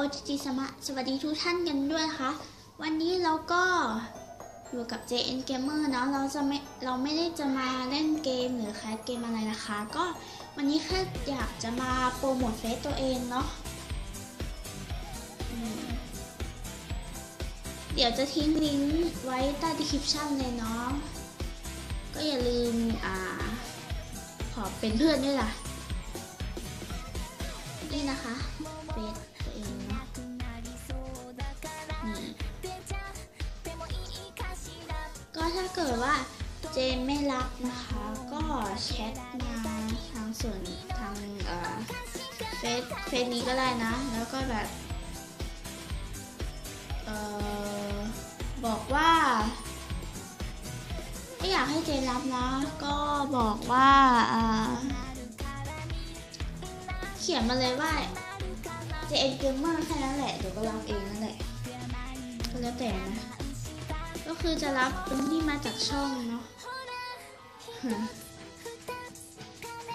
OGG สมะสวัสดีทุกท่านกันด้วยนะคะวันนี้เราก็อยู่กับ JN Gamer เนาะเราจะไม่เราไม่ได้จะมาเล่นเกมหรือแคสเกมอะไรนะคะ ก็วันนี้แค่อยากจะมาโปรโมทเฟซตัวเองเนาะเดี๋ยวจะทิ้งลิงก์ไว้ใต้ดีคริปชั่นเลยเนาะก็อย่าลืมอ่าขอเป็นเพื่อนด้วยล่ะ นี่นะคะเฟซ ถ้าเกิดว่าเจนไม่รับนะคะ ก็แชทมาทางส่วนทางเฟซเฟซนี้ก็ได้นะ แล้วก็แบบเออบอกว่าไม่อยากให้เจนรับนะ ก็บอกว่าอ่าเขียนมาเลยว่า JN Gamer แค่นั้นแหละเดี๋ยวก็รับเองนั่นแหละก็แล้วแต่นะ ก็คือจะรับเป็นที่มาจากช่องเนาะ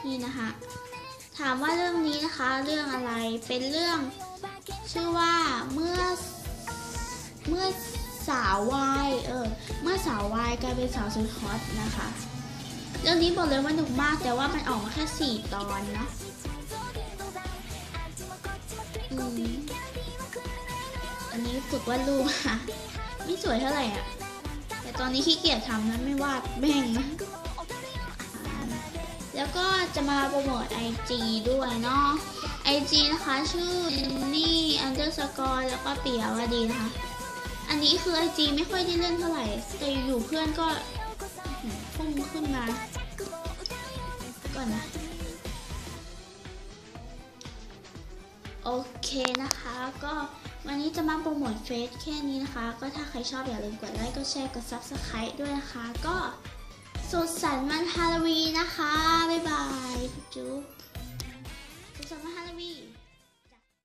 นี่นะคะ ถามว่าเรื่องนี้นะคะ เรื่องอะไรเป็นเรื่อง ชื่อว่าเมื่อ เมื่อสาววายเออเมื่อสาววายกลายเป็นสาวสุดฮอตนะคะ เรื่องนี้บอกเลยว่าหนุกมากแต่ว่ามันออกมาแค่สี่ตอนเนาะอืมอันนี้ฝึกวาดรูปค่ะ ไม่สวยเท่าไหร่อะ แต่ตอนนี้ขี้เกียจทำนะไม่วาดแม่งนะ แล้วก็จะมาโปรโมท IG ด้วยเนาะ IG นะคะชื่อนี่ underscore แล้วก็เปียวดีนะคะ อันนี้คือ IG ไม่ค่อยได้เล่นเท่าไหร่ แต่อยู่เพื่อนก็พุ่งขึ้นมา ก่อนนะ โอเคนะคะก็ วันนี้จะมาโปรโมทเฟซแค่นี้นะคะ ก็ถ้าใครชอบอย่าลืมกดไลค์ กดแชร์ กด Subscribe ด้วยนะคะ ก็สุดสันต์วันฮาโลวีนนะคะ บ๊ายบาย